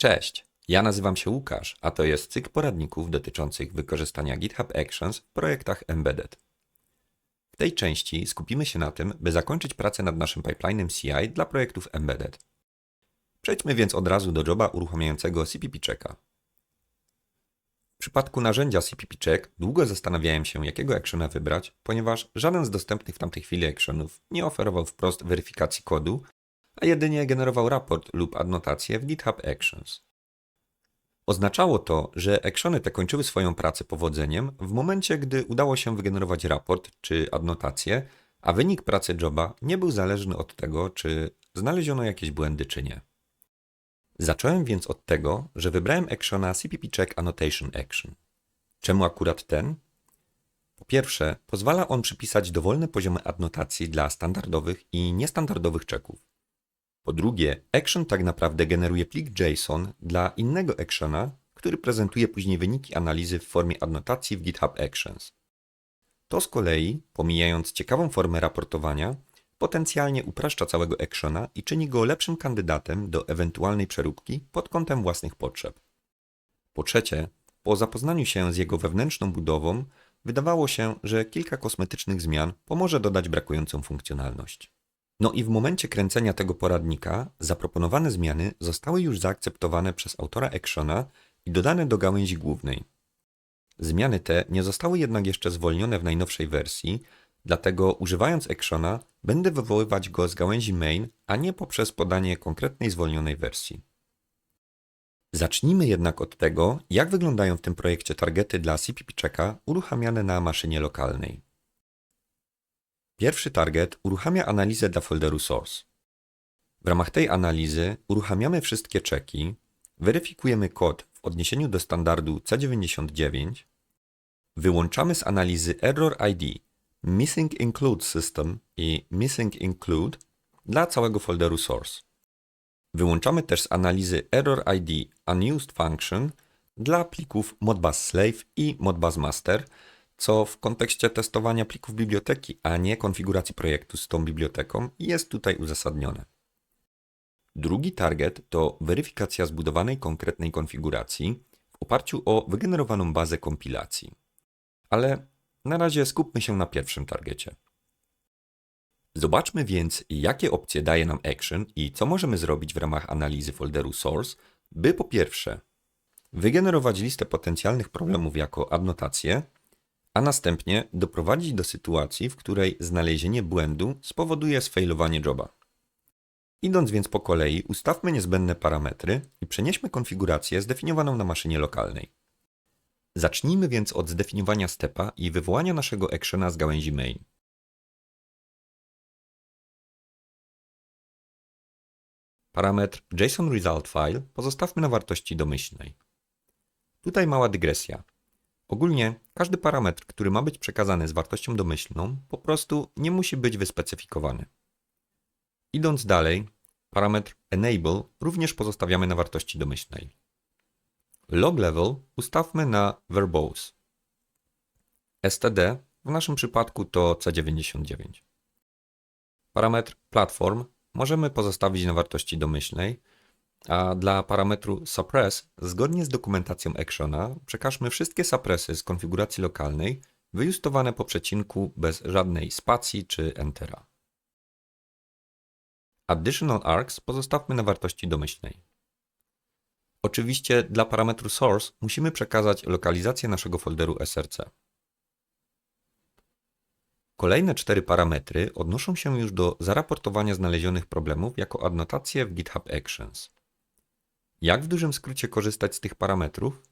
Cześć, ja nazywam się Łukasz, a to jest cykl poradników dotyczących wykorzystania GitHub Actions w projektach embedded. W tej części skupimy się na tym, by zakończyć pracę nad naszym pipelinem CI dla projektów embedded. Przejdźmy więc od razu do joba uruchamiającego CPP checka. W przypadku narzędzia CPP check długo zastanawiałem się, jakiego actiona wybrać, ponieważ żaden z dostępnych w tamtej chwili actionów nie oferował wprost weryfikacji kodu, a jedynie generował raport lub adnotację w GitHub Actions. Oznaczało to, że actiony te kończyły swoją pracę powodzeniem w momencie, gdy udało się wygenerować raport czy adnotację, a wynik pracy joba nie był zależny od tego, czy znaleziono jakieś błędy czy nie. Zacząłem więc od tego, że wybrałem actiona CPP Check Annotation Action. Czemu akurat ten? Po pierwsze, pozwala on przypisać dowolne poziomy adnotacji dla standardowych i niestandardowych czeków. Po drugie, action tak naprawdę generuje plik JSON dla innego actiona, który prezentuje później wyniki analizy w formie adnotacji w GitHub Actions. To z kolei, pomijając ciekawą formę raportowania, potencjalnie upraszcza całego actiona i czyni go lepszym kandydatem do ewentualnej przeróbki pod kątem własnych potrzeb. Po trzecie, po zapoznaniu się z jego wewnętrzną budową, wydawało się, że kilka kosmetycznych zmian pomoże dodać brakującą funkcjonalność. No i w momencie kręcenia tego poradnika zaproponowane zmiany zostały już zaakceptowane przez autora actiona i dodane do gałęzi głównej. Zmiany te nie zostały jednak jeszcze zwolnione w najnowszej wersji, dlatego używając actiona będę wywoływać go z gałęzi main, a nie poprzez podanie konkretnej zwolnionej wersji. Zacznijmy jednak od tego, jak wyglądają w tym projekcie targety dla CPP checka uruchamiane na maszynie lokalnej. Pierwszy target uruchamia analizę dla folderu source. W ramach tej analizy uruchamiamy wszystkie czeki, weryfikujemy kod w odniesieniu do standardu C99, wyłączamy z analizy error ID Missing Include System i Missing Include dla całego folderu source. Wyłączamy też z analizy error ID Unused Function dla plików Modbus Slave i Modbus Master, co w kontekście testowania plików biblioteki, a nie konfiguracji projektu z tą biblioteką, jest tutaj uzasadnione. Drugi target to weryfikacja zbudowanej konkretnej konfiguracji w oparciu o wygenerowaną bazę kompilacji. Ale na razie skupmy się na pierwszym targecie. Zobaczmy więc, jakie opcje daje nam Action i co możemy zrobić w ramach analizy folderu Source, by po pierwsze wygenerować listę potencjalnych problemów jako adnotację, a następnie doprowadzić do sytuacji, w której znalezienie błędu spowoduje sfailowanie joba. Idąc więc po kolei, ustawmy niezbędne parametry i przenieśmy konfigurację zdefiniowaną na maszynie lokalnej. Zacznijmy więc od zdefiniowania stepa i wywołania naszego actiona z gałęzi main. Parametr JSON pozostawmy na wartości domyślnej. Tutaj mała dygresja. Ogólnie każdy parametr, który ma być przekazany z wartością domyślną, po prostu nie musi być wyspecyfikowany. Idąc dalej, parametr enable również pozostawiamy na wartości domyślnej. Log level ustawmy na verbose. std w naszym przypadku to C99. Parametr platform możemy pozostawić na wartości domyślnej, a dla parametru suppress, zgodnie z dokumentacją Actiona, przekażmy wszystkie suppressy z konfiguracji lokalnej wyjustowane po przecinku bez żadnej spacji czy entera. Additional args pozostawmy na wartości domyślnej. Oczywiście dla parametru source musimy przekazać lokalizację naszego folderu src. Kolejne cztery parametry odnoszą się już do zaraportowania znalezionych problemów jako adnotacje w GitHub Actions. Jak w dużym skrócie korzystać z tych parametrów?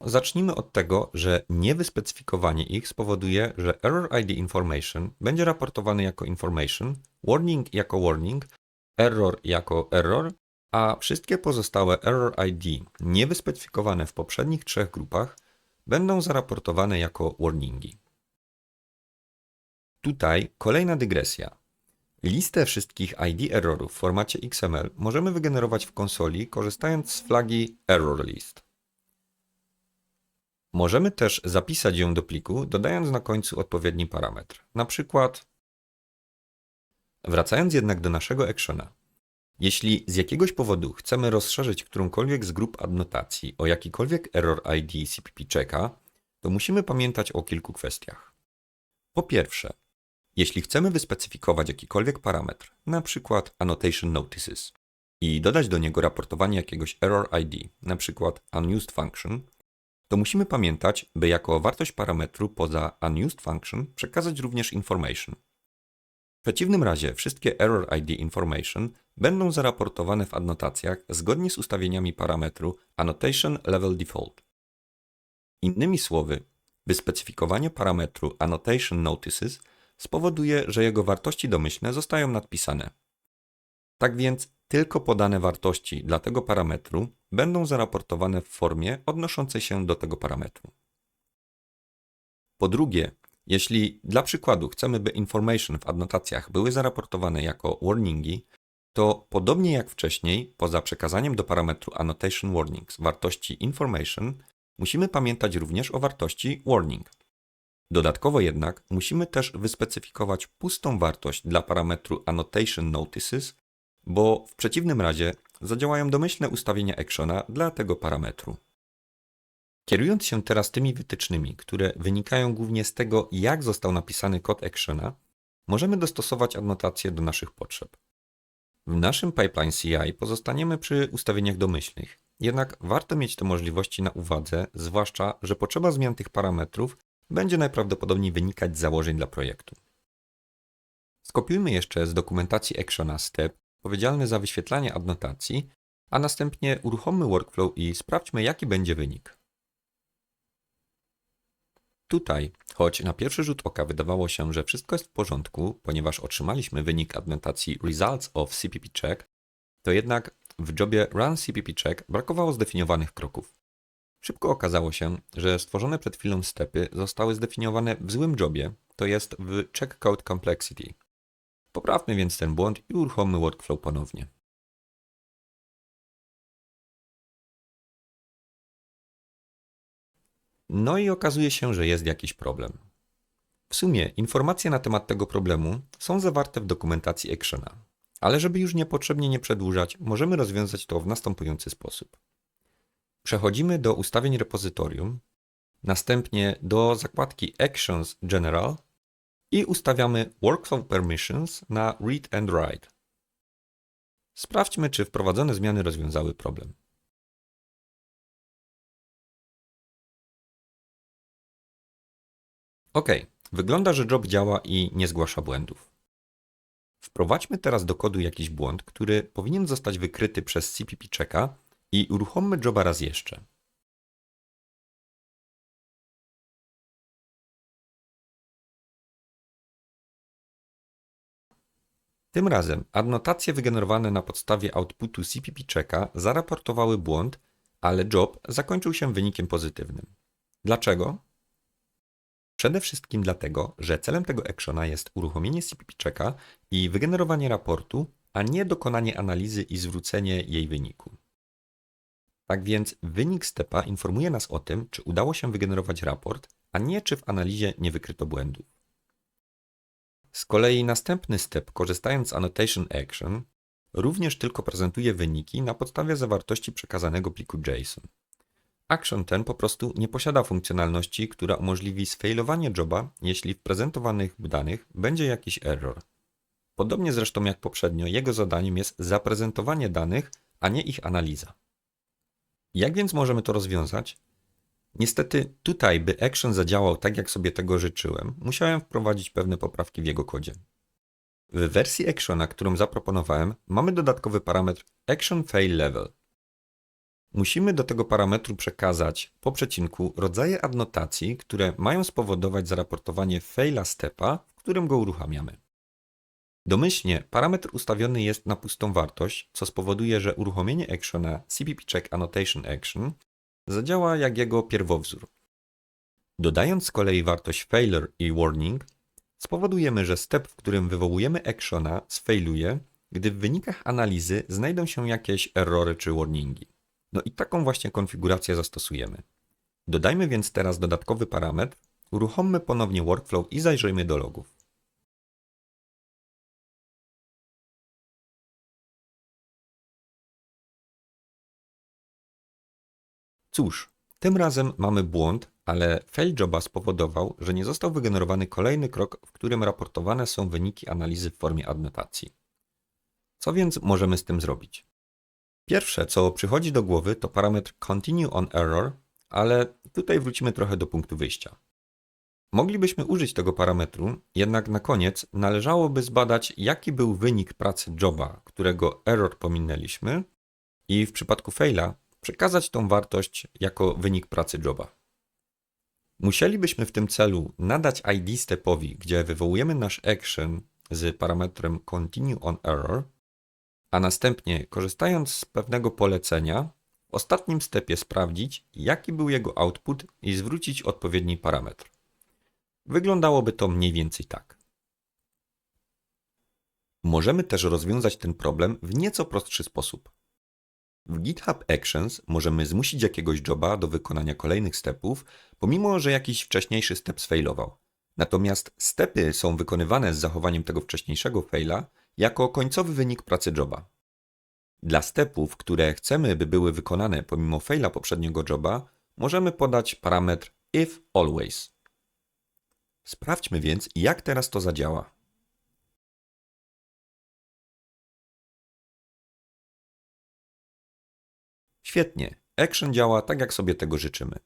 Zacznijmy od tego, że niewyspecyfikowanie ich spowoduje, że Error ID Information będzie raportowany jako Information, Warning jako Warning, Error jako Error, a wszystkie pozostałe Error ID niewyspecyfikowane w poprzednich trzech grupach będą zaraportowane jako warningi. Tutaj kolejna dygresja. Listę wszystkich ID errorów w formacie XML możemy wygenerować w konsoli korzystając z flagi ErrorList. Możemy też zapisać ją do pliku, dodając na końcu odpowiedni parametr, na przykład Wracając jednak do naszego actiona. Jeśli z jakiegoś powodu chcemy rozszerzyć którąkolwiek z grup adnotacji o jakikolwiek error ID CPP checka, to musimy pamiętać o kilku kwestiach. Po pierwsze, jeśli chcemy wyspecyfikować jakikolwiek parametr, przykład annotation notices, i dodać do niego raportowanie jakiegoś error ID, przykład unused function, to musimy pamiętać, by jako wartość parametru poza unused function przekazać również information. W przeciwnym razie wszystkie error ID information będą zaraportowane w adnotacjach zgodnie z ustawieniami parametru annotation level default. Innymi słowy, wyspecyfikowanie parametru annotation notices spowoduje, że jego wartości domyślne zostają nadpisane. Tak więc tylko podane wartości dla tego parametru będą zaraportowane w formie odnoszącej się do tego parametru. Po drugie, jeśli dla przykładu chcemy, by information w adnotacjach były zaraportowane jako warningi, to podobnie jak wcześniej, poza przekazaniem do parametru annotation warnings wartości information, musimy pamiętać również o wartości warning. Dodatkowo jednak musimy też wyspecyfikować pustą wartość dla parametru annotation notices, bo w przeciwnym razie zadziałają domyślne ustawienia actiona dla tego parametru. Kierując się teraz tymi wytycznymi, które wynikają głównie z tego, jak został napisany kod actiona, możemy dostosować adnotację do naszych potrzeb. W naszym pipeline CI pozostaniemy przy ustawieniach domyślnych, jednak warto mieć te możliwości na uwadze, zwłaszcza, że potrzeba zmian tych parametrów będzie najprawdopodobniej wynikać z założeń dla projektu. Skopiujmy jeszcze z dokumentacji Actiona step odpowiedzialny za wyświetlanie adnotacji, a następnie uruchommy workflow i sprawdźmy jaki będzie wynik. Tutaj, choć na pierwszy rzut oka wydawało się, że wszystko jest w porządku, ponieważ otrzymaliśmy wynik adnotacji Results of CPP Check, to jednak w jobie Run CPP Check brakowało zdefiniowanych kroków. Szybko okazało się, że stworzone przed chwilą stepy zostały zdefiniowane w złym jobie, to jest w Check Code Complexity. Poprawmy więc ten błąd i uruchommy workflow ponownie. No i okazuje się, że jest jakiś problem. W sumie informacje na temat tego problemu są zawarte w dokumentacji Actiona, ale żeby już niepotrzebnie nie przedłużać, możemy rozwiązać to w następujący sposób. Przechodzimy do ustawień repozytorium, następnie do zakładki Actions General i ustawiamy Workflow Permissions na Read and Write. Sprawdźmy, czy wprowadzone zmiany rozwiązały problem. OK, wygląda, że job działa i nie zgłasza błędów. Wprowadźmy teraz do kodu jakiś błąd, który powinien zostać wykryty przez CPP checka i uruchommy joba raz jeszcze. Tym razem adnotacje wygenerowane na podstawie outputu CPP checka zaraportowały błąd, ale job zakończył się wynikiem pozytywnym. Dlaczego? Przede wszystkim dlatego, że celem tego actiona jest uruchomienie CPP checka i wygenerowanie raportu, a nie dokonanie analizy i zwrócenie jej wyniku. Tak więc wynik stepa informuje nas o tym, czy udało się wygenerować raport, a nie czy w analizie nie wykryto błędów. Z kolei następny step, korzystając z Annotation Action, również tylko prezentuje wyniki na podstawie zawartości przekazanego pliku JSON. Action ten po prostu nie posiada funkcjonalności, która umożliwi sfailowanie joba, jeśli w prezentowanych danych będzie jakiś error. Podobnie zresztą jak poprzednio, jego zadaniem jest zaprezentowanie danych, a nie ich analiza. Jak więc możemy to rozwiązać? Niestety tutaj, by Action zadziałał tak jak sobie tego życzyłem, musiałem wprowadzić pewne poprawki w jego kodzie. W wersji Actiona, którą zaproponowałem, mamy dodatkowy parametr Action Fail Level. Musimy do tego parametru przekazać po przecinku rodzaje adnotacji, które mają spowodować zaraportowanie faila stepa, w którym go uruchamiamy. Domyślnie parametr ustawiony jest na pustą wartość, co spowoduje, że uruchomienie actiona CPP Check Annotation Action zadziała jak jego pierwowzór. Dodając z kolei wartość failure i warning, spowodujemy, że step, w którym wywołujemy actiona, sfailuje, gdy w wynikach analizy znajdą się jakieś errory czy warningi. No i taką właśnie konfigurację zastosujemy. Dodajmy więc teraz dodatkowy parametr, uruchommy ponownie workflow i zajrzyjmy do logów. Cóż, tym razem mamy błąd, ale fail joba spowodował, że nie został wygenerowany kolejny krok, w którym raportowane są wyniki analizy w formie adnotacji. Co więc możemy z tym zrobić? Pierwsze, co przychodzi do głowy, to parametr continue on error, ale tutaj wrócimy trochę do punktu wyjścia. Moglibyśmy użyć tego parametru, jednak na koniec należałoby zbadać, jaki był wynik pracy joba, którego error pominęliśmy, i w przypadku faila przekazać tą wartość jako wynik pracy joba. Musielibyśmy w tym celu nadać ID stepowi, gdzie wywołujemy nasz action z parametrem continue on error, a następnie korzystając z pewnego polecenia, w ostatnim stepie sprawdzić, jaki był jego output i zwrócić odpowiedni parametr. Wyglądałoby to mniej więcej tak. Możemy też rozwiązać ten problem w nieco prostszy sposób. W GitHub Actions możemy zmusić jakiegoś joba do wykonania kolejnych stepów, pomimo że jakiś wcześniejszy step sfailował. Natomiast stepy są wykonywane z zachowaniem tego wcześniejszego faila jako końcowy wynik pracy joba. Dla stepów, które chcemy, by były wykonane pomimo faila poprzedniego joba, możemy podać parametr if always. Sprawdźmy więc, jak teraz to zadziała. Świetnie, action działa tak, jak sobie tego życzymy.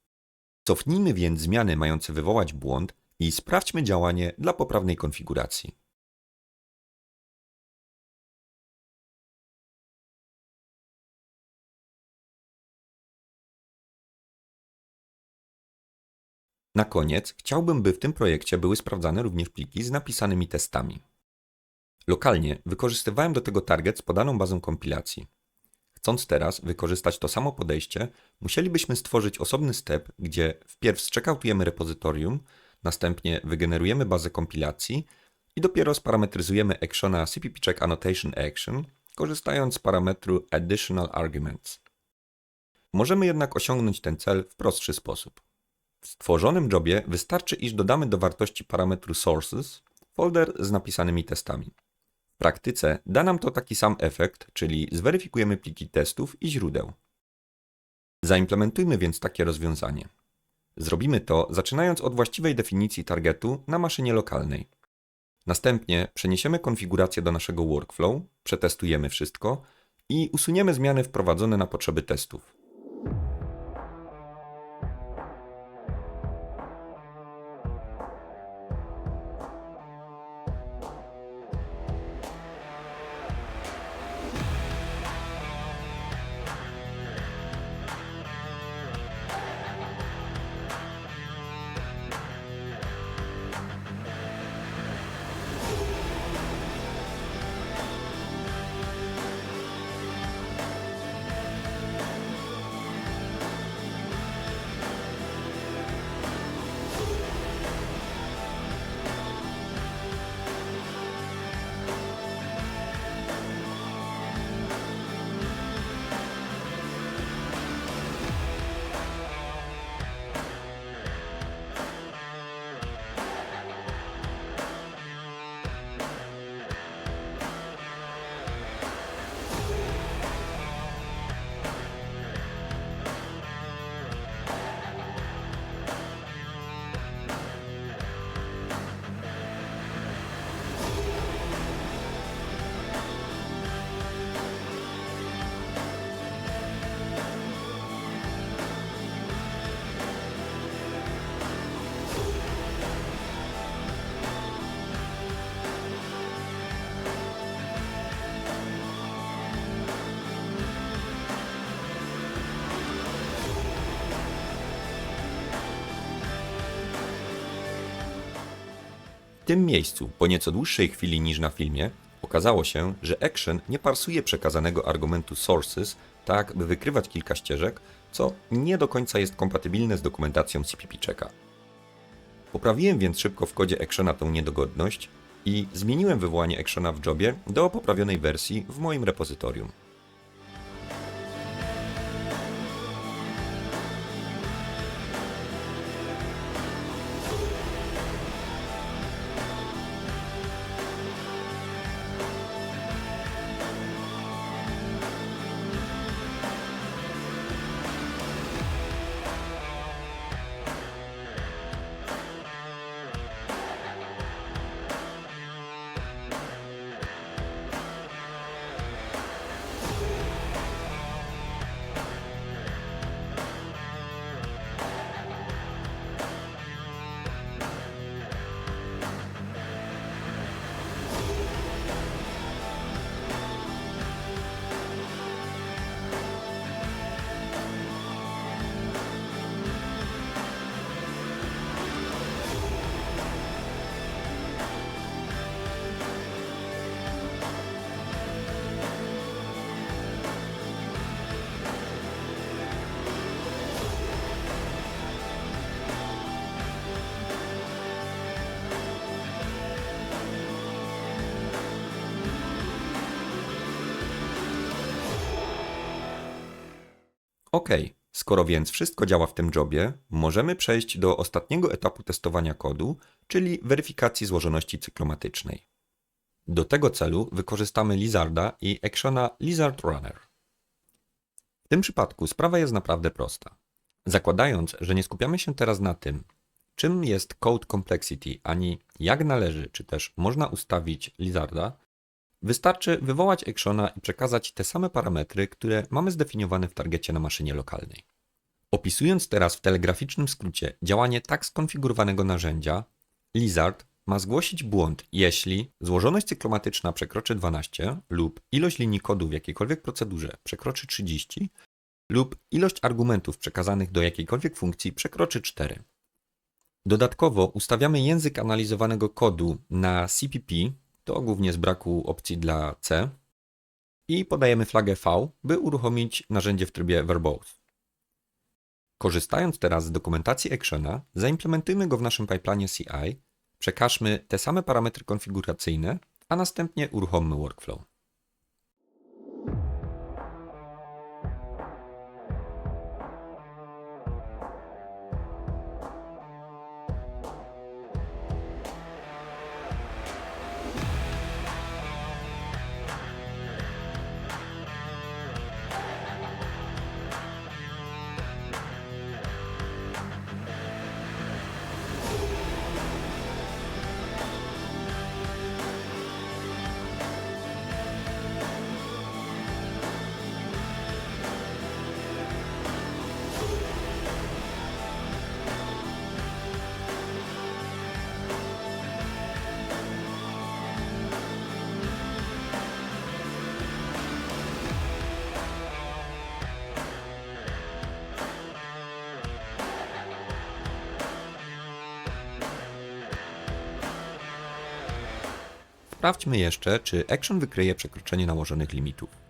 Cofnijmy więc zmiany mające wywołać błąd i sprawdźmy działanie dla poprawnej konfiguracji. Na koniec chciałbym, by w tym projekcie były sprawdzane również pliki z napisanymi testami. Lokalnie wykorzystywałem do tego target z podaną bazą kompilacji. Chcąc teraz wykorzystać to samo podejście, musielibyśmy stworzyć osobny step, gdzie wpierw zcheckoutujemy repozytorium, następnie wygenerujemy bazę kompilacji i dopiero sparametryzujemy actiona cppcheck annotation action, korzystając z parametru additional arguments. Możemy jednak osiągnąć ten cel w prostszy sposób. W stworzonym jobie wystarczy, iż dodamy do wartości parametru sources folder z napisanymi testami. W praktyce da nam to taki sam efekt, czyli zweryfikujemy pliki testów i źródeł. Zaimplementujmy więc takie rozwiązanie. Zrobimy to zaczynając od właściwej definicji targetu na maszynie lokalnej. Następnie przeniesiemy konfigurację do naszego workflow, przetestujemy wszystko i usuniemy zmiany wprowadzone na potrzeby testów. Tym miejscu, po nieco dłuższej chwili niż na filmie, okazało się, że Action nie parsuje przekazanego argumentu sources tak, by wykrywać kilka ścieżek, co nie do końca jest kompatybilne z dokumentacją CPP Checka. Poprawiłem więc szybko w kodzie Actiona tą niedogodność i zmieniłem wywołanie Actiona w jobie do poprawionej wersji w moim repozytorium. Ok, skoro więc wszystko działa w tym jobie, możemy przejść do ostatniego etapu testowania kodu, czyli weryfikacji złożoności cyklomatycznej. Do tego celu wykorzystamy Lizarda i actiona Lizard Runner. W tym przypadku sprawa jest naprawdę prosta. Zakładając, że nie skupiamy się teraz na tym, czym jest code complexity, ani jak należy, czy też można ustawić Lizarda, wystarczy wywołać actiona i przekazać te same parametry, które mamy zdefiniowane w targecie na maszynie lokalnej. Opisując teraz w telegraficznym skrócie działanie tak skonfigurowanego narzędzia, Lizard ma zgłosić błąd, jeśli złożoność cyklomatyczna przekroczy 12 lub ilość linii kodu w jakiejkolwiek procedurze przekroczy 30 lub ilość argumentów przekazanych do jakiejkolwiek funkcji przekroczy 4. Dodatkowo ustawiamy język analizowanego kodu na CPP, to głównie z braku opcji dla C, i podajemy flagę V, by uruchomić narzędzie w trybie verbose. Korzystając teraz z dokumentacji Actiona, zaimplementujmy go w naszym pipeline CI, przekażmy te same parametry konfiguracyjne, a następnie uruchommy workflow. Sprawdźmy jeszcze, czy Action wykryje przekroczenie nałożonych limitów.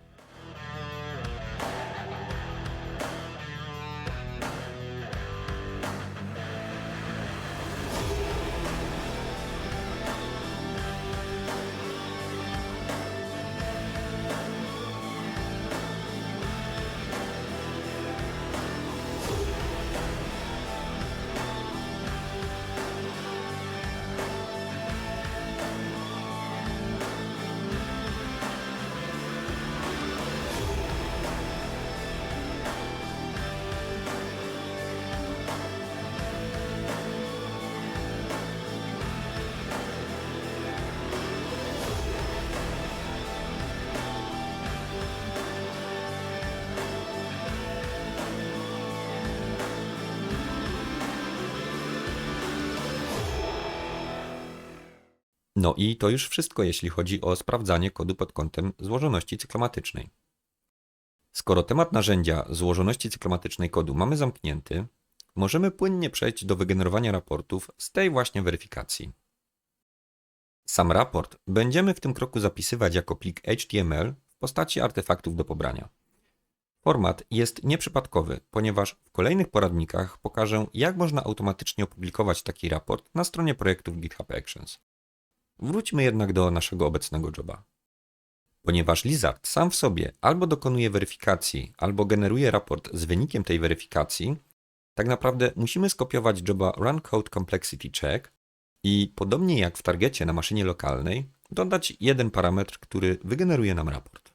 No i to już wszystko, jeśli chodzi o sprawdzanie kodu pod kątem złożoności cyklomatycznej. Skoro temat narzędzia złożoności cyklomatycznej kodu mamy zamknięty, możemy płynnie przejść do wygenerowania raportów z tej właśnie weryfikacji. Sam raport będziemy w tym kroku zapisywać jako plik HTML w postaci artefaktów do pobrania. Format jest nieprzypadkowy, ponieważ w kolejnych poradnikach pokażę, jak można automatycznie opublikować taki raport na stronie projektów GitHub Actions. Wróćmy jednak do naszego obecnego joba. Ponieważ Lizard sam w sobie albo dokonuje weryfikacji, albo generuje raport z wynikiem tej weryfikacji, tak naprawdę musimy skopiować joba Run Code Complexity Check i podobnie jak w targecie na maszynie lokalnej, dodać jeden parametr, który wygeneruje nam raport.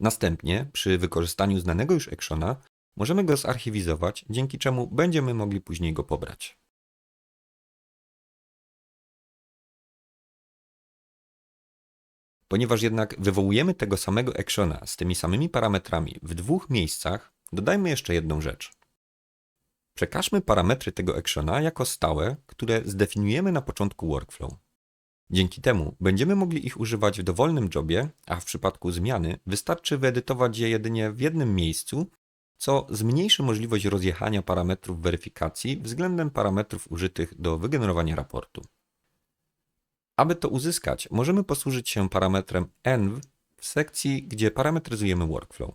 Następnie, przy wykorzystaniu znanego już actiona, możemy go zarchiwizować, dzięki czemu będziemy mogli później go pobrać. Ponieważ jednak wywołujemy tego samego actiona z tymi samymi parametrami w dwóch miejscach, dodajmy jeszcze jedną rzecz. Przekażmy parametry tego actiona jako stałe, które zdefiniujemy na początku workflow. Dzięki temu będziemy mogli ich używać w dowolnym jobie, a w przypadku zmiany wystarczy wyedytować je jedynie w jednym miejscu, co zmniejszy możliwość rozjechania parametrów weryfikacji względem parametrów użytych do wygenerowania raportu. Aby to uzyskać, możemy posłużyć się parametrem env w sekcji, gdzie parametryzujemy workflow.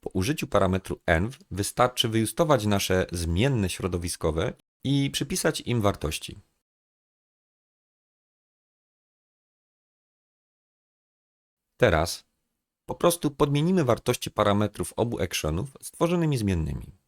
Po użyciu parametru env wystarczy wyjustować nasze zmienne środowiskowe i przypisać im wartości. Teraz po prostu podmienimy wartości parametrów obu actionów stworzonymi zmiennymi.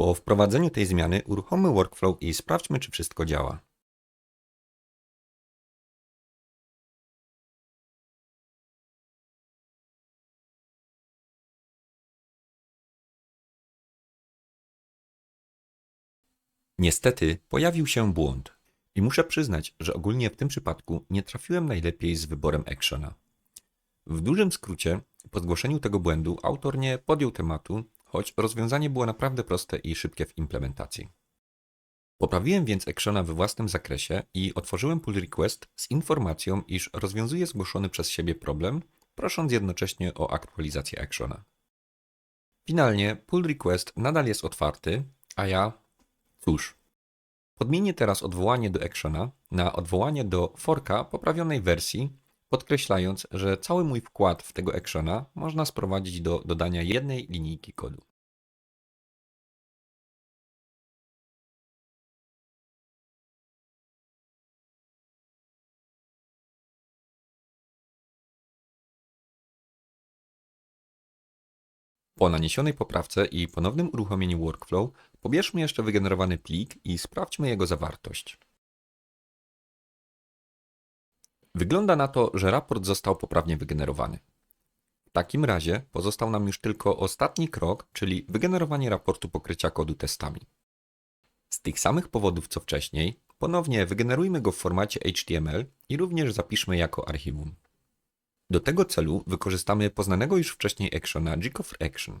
Po wprowadzeniu tej zmiany uruchommy workflow i sprawdźmy, czy wszystko działa. Niestety pojawił się błąd i muszę przyznać, że ogólnie w tym przypadku nie trafiłem najlepiej z wyborem actiona. W dużym skrócie, po zgłoszeniu tego błędu autor nie podjął tematu, choć rozwiązanie było naprawdę proste i szybkie w implementacji. Poprawiłem więc actiona we własnym zakresie i otworzyłem pull request z informacją, iż rozwiązuje zgłoszony przez siebie problem, prosząc jednocześnie o aktualizację actiona. Finalnie pull request nadal jest otwarty, a ja Cóż, podmienię teraz odwołanie do actiona na odwołanie do forka poprawionej wersji, podkreślając, że cały mój wkład w tego actiona można sprowadzić do dodania jednej linijki kodu. Po naniesionej poprawce i ponownym uruchomieniu workflow pobierzmy jeszcze wygenerowany plik i sprawdźmy jego zawartość. Wygląda na to, że raport został poprawnie wygenerowany. W takim razie pozostał nam już tylko ostatni krok, czyli wygenerowanie raportu pokrycia kodu testami. Z tych samych powodów co wcześniej, ponownie wygenerujmy go w formacie HTML i również zapiszmy jako archiwum. Do tego celu wykorzystamy poznanego już wcześniej actiona gcover action.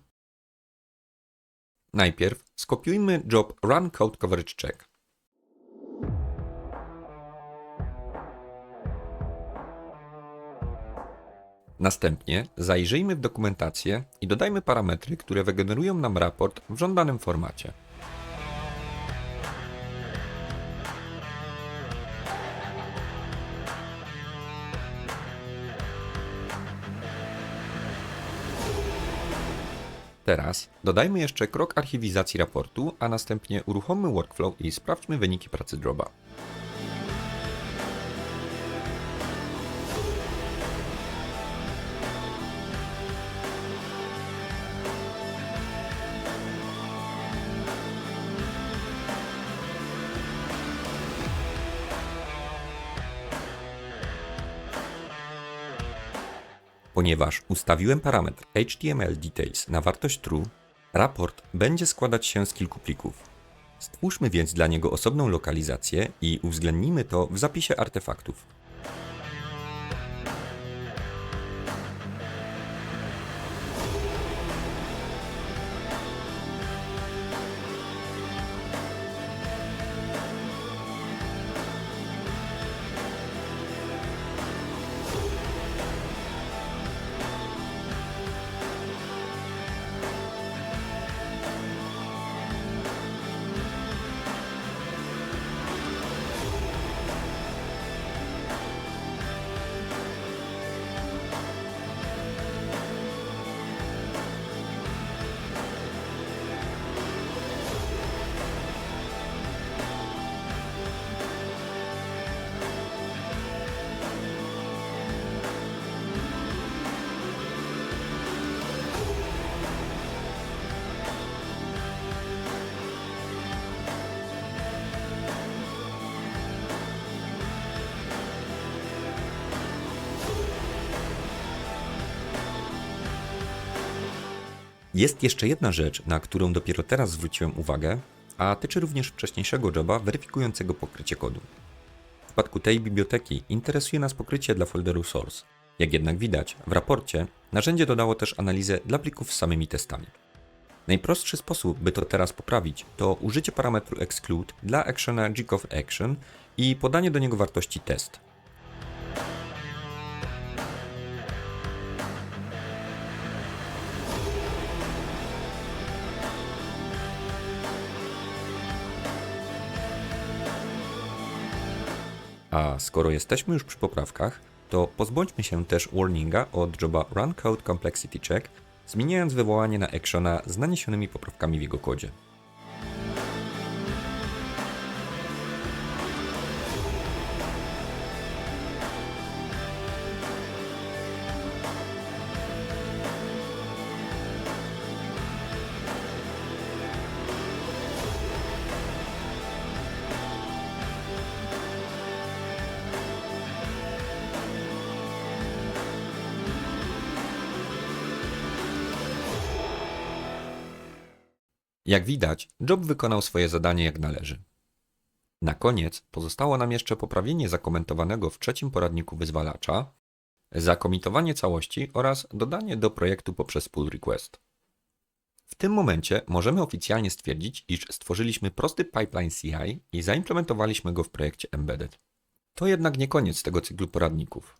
Najpierw skopiujmy job run code coverage check. Następnie zajrzyjmy w dokumentację i dodajmy parametry, które wygenerują nam raport w żądanym formacie. Teraz dodajmy jeszcze krok archiwizacji raportu, a następnie uruchommy workflow i sprawdźmy wyniki pracy Droba. Ponieważ ustawiłem parametr HTML details na wartość true, raport będzie składać się z kilku plików. Stwórzmy więc dla niego osobną lokalizację i uwzględnimy to w zapisie artefaktów. Jest jeszcze jedna rzecz, na którą dopiero teraz zwróciłem uwagę, a tyczy również wcześniejszego joba weryfikującego pokrycie kodu. W przypadku tej biblioteki interesuje nas pokrycie dla folderu source. Jak jednak widać, w raporcie narzędzie dodało też analizę dla plików z samymi testami. Najprostszy sposób, by to teraz poprawić, to użycie parametru exclude dla actiona gcof action i podanie do niego wartości test. A skoro jesteśmy już przy poprawkach, to pozbądźmy się też warninga od joba Run Code Complexity Check, zmieniając wywołanie na actiona z naniesionymi poprawkami w jego kodzie. Jak widać, job wykonał swoje zadanie jak należy. Na koniec pozostało nam jeszcze poprawienie zakomentowanego w trzecim poradniku wyzwalacza, zakomitowanie całości oraz dodanie do projektu poprzez pull request. W tym momencie możemy oficjalnie stwierdzić, iż stworzyliśmy prosty pipeline CI i zaimplementowaliśmy go w projekcie Embedded. To jednak nie koniec tego cyklu poradników.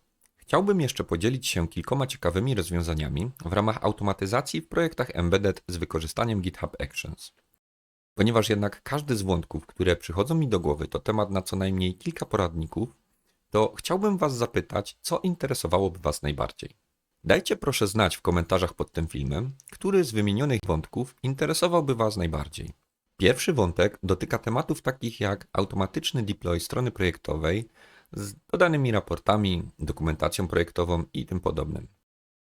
Chciałbym jeszcze podzielić się kilkoma ciekawymi rozwiązaniami w ramach automatyzacji w projektach embedded z wykorzystaniem GitHub Actions. Ponieważ jednak każdy z wątków, które przychodzą mi do głowy, to temat na co najmniej kilka poradników, to chciałbym Was zapytać, co interesowałoby Was najbardziej. Dajcie proszę znać w komentarzach pod tym filmem, który z wymienionych wątków interesowałby Was najbardziej. Pierwszy wątek dotyka tematów takich jak automatyczny deploy strony projektowej z dodanymi raportami, dokumentacją projektową i tym podobnym.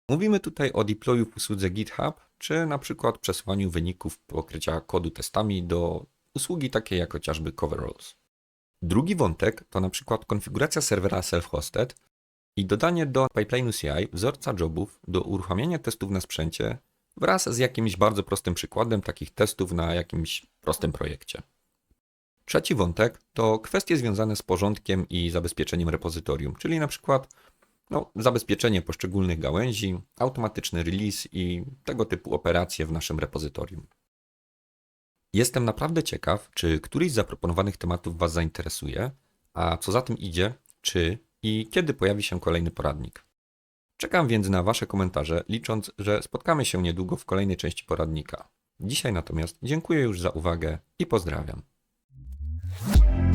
Mówimy tutaj o deployu w usłudze GitHub, czy na przykład przesyłaniu wyników pokrycia kodu testami do usługi takiej jak chociażby Coveralls. Drugi wątek to na przykład konfiguracja serwera self-hosted i dodanie do pipeline'u CI wzorca jobów do uruchamiania testów na sprzęcie wraz z jakimś bardzo prostym przykładem takich testów na jakimś prostym projekcie. Trzeci wątek to kwestie związane z porządkiem i zabezpieczeniem repozytorium, czyli na przykład no, zabezpieczenie poszczególnych gałęzi, automatyczny release i tego typu operacje w naszym repozytorium. Jestem naprawdę ciekaw, czy któryś z zaproponowanych tematów Was zainteresuje, a co za tym idzie, czy i kiedy pojawi się kolejny poradnik. Czekam więc na Wasze komentarze, licząc, że spotkamy się niedługo w kolejnej części poradnika. Dzisiaj natomiast dziękuję już za uwagę i pozdrawiam. Bye.